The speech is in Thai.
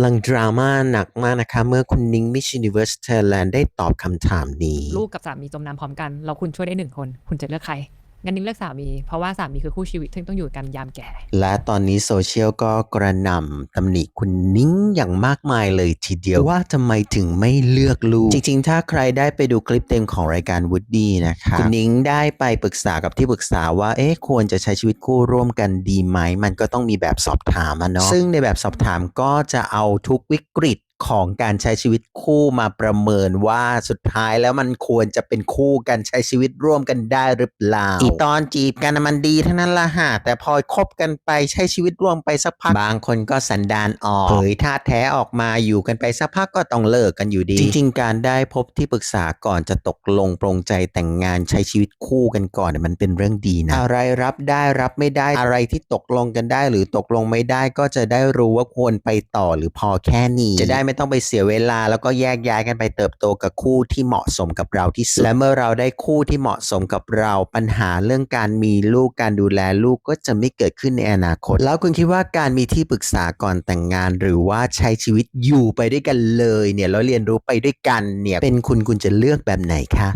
ำลังดราม่าหนักมากนะคะ เมื่อคุณนิ้ง Miss Universe Thailand ได้ตอบคำถามนี้ ลูกกับสามีจมน้ำพร้อมกัน เราคุณช่วยได้หนึ่งคน คุณจะเลือกใคร งั้นนิ้งเลือกสามี เพราะว่าสามีคือคู่ชีวิตซึ่งต้องอยู่กันยามแก่ และตอนนี้โซเชียลก็กระหน่ำตำหนิคุณนิ้งอย่างมากมายเลยทีเดียวว่าทำไมถึงไม่เลือกลูก จริง ๆ ถ้าใครได้ไปดูคลิปเต็มของรายการ Woody นะคะคุณนิ้งได้ไปปรึกษากับที่ปรึกษาว่าเอ๊ะควรจะใช้ชีวิตคู่ร่วมกันดีไหม มันก็ต้องมีแบบสอบถามอะเนาะซึ่งในแบบสอบถามก็จะเอาทุกวิกฤต ของการใช้ชีวิตคู่มาประเมินว่าสุดท้ายแล้วมันควรจะเป็นคู่กันใช้ชีวิตร่วมกันได้หรือเปล่าอีตอนจีบกันน่ะมันดีทั้งนั้นละฮะแต่พอคบกันไปใช้ชีวิตร่วมไปสักพักบางคนก็สันดานออกเผยท่าตุแท้ออกมาอยู่กันไปสักพักก็ต้องเลิกกันอยู่ดี จริง ๆ การได้พบที่ปรึกษาก่อนจะตกลงปรงใจแต่งงานใช้ชีวิตคู่กันก่อนเนี่ยมันเป็นเรื่องดีนะอะไรรับได้รับไม่ได้อะไรที่ตกลงกันได้ หรือตกลงไม่ได้ก็จะได้รู้ว่าควรไปต่อหรือพอแค่นี้จะได้ไม่ต้องไปเสียเวลา แล้วก็แยกย้ายกันไปเติบโตกับคู่ที่เหมาะสมกับเราที่สุดและเมื่อเราได้คู่ที่เหมาะสมกับเราปัญหาเรื่องการมีลูกการดูแลลูกก็จะไม่เกิดขึ้นในอนาคต แล้วคุณคิดว่าการมีที่ปรึกษาก่อนแต่งงาน หรือว่าใช้ชีวิตอยู่ไปด้วยกันเลยเนี่ยแล้วเรียนรู้ไปด้วยกันเนี่ยเป็นคุณคุณจะเลือกแบบไหนคะ